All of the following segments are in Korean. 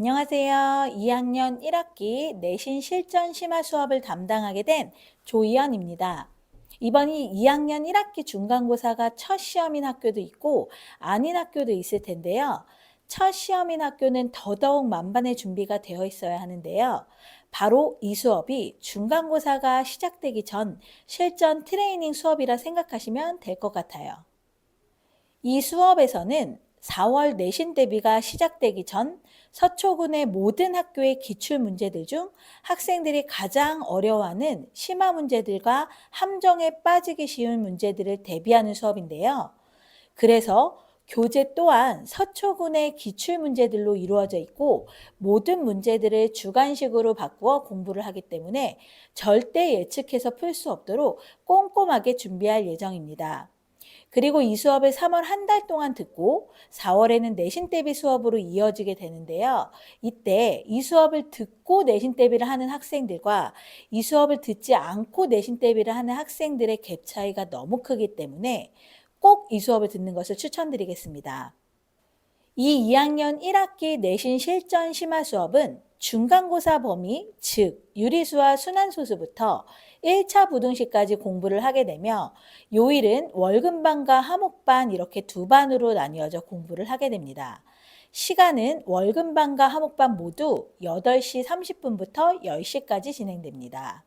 안녕하세요. 2학년 1학기 내신 실전 심화 수업을 담당하게 된 조이연입니다. 이번이 2학년 1학기 중간고사가 첫 시험인 학교도 있고 아닌 학교도 있을 텐데요. 첫 시험인 학교는 더더욱 만반의 준비가 되어 있어야 하는데요. 바로 이 수업이 중간고사가 시작되기 전 실전 트레이닝 수업이라 생각하시면 될 것 같아요. 이 수업에서는 4월 내신 대비가 시작되기 전 서초군의 모든 학교의 기출 문제들 중 학생들이 가장 어려워하는 심화 문제들과 함정에 빠지기 쉬운 문제들을 대비하는 수업인데요. 그래서 교재 또한 서초군의 기출 문제들로 이루어져 있고 모든 문제들을 주관식으로 바꾸어 공부를 하기 때문에 절대 예측해서 풀 수 없도록 꼼꼼하게 준비할 예정입니다. 그리고 이 수업을 3월 한 달 동안 듣고 4월에는 내신 대비 수업으로 이어지게 되는데요. 이때 이 수업을 듣고 내신 대비를 하는 학생들과 이 수업을 듣지 않고 내신 대비를 하는 학생들의 갭 차이가 너무 크기 때문에 꼭 이 수업을 듣는 것을 추천드리겠습니다. 이 2학년 1학기 내신 실전 심화 수업은 중간고사 범위, 즉 유리수와 순환소수부터 1차 부등식까지 공부를 하게 되며 요일은 월급반과 화목반 이렇게 두 반으로 나뉘어져 공부를 하게 됩니다. 시간은 월급반과 화목반 모두 8시 30분부터 10시까지 진행됩니다.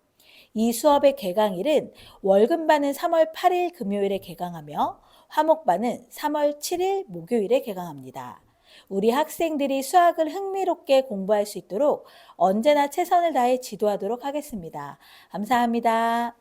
이 수업의 개강일은 월급반은 3월 8일 금요일에 개강하며 화목반은 3월 7일 목요일에 개강합니다. 우리 학생들이 수학을 흥미롭게 공부할 수 있도록 언제나 최선을 다해 지도하도록 하겠습니다. 감사합니다.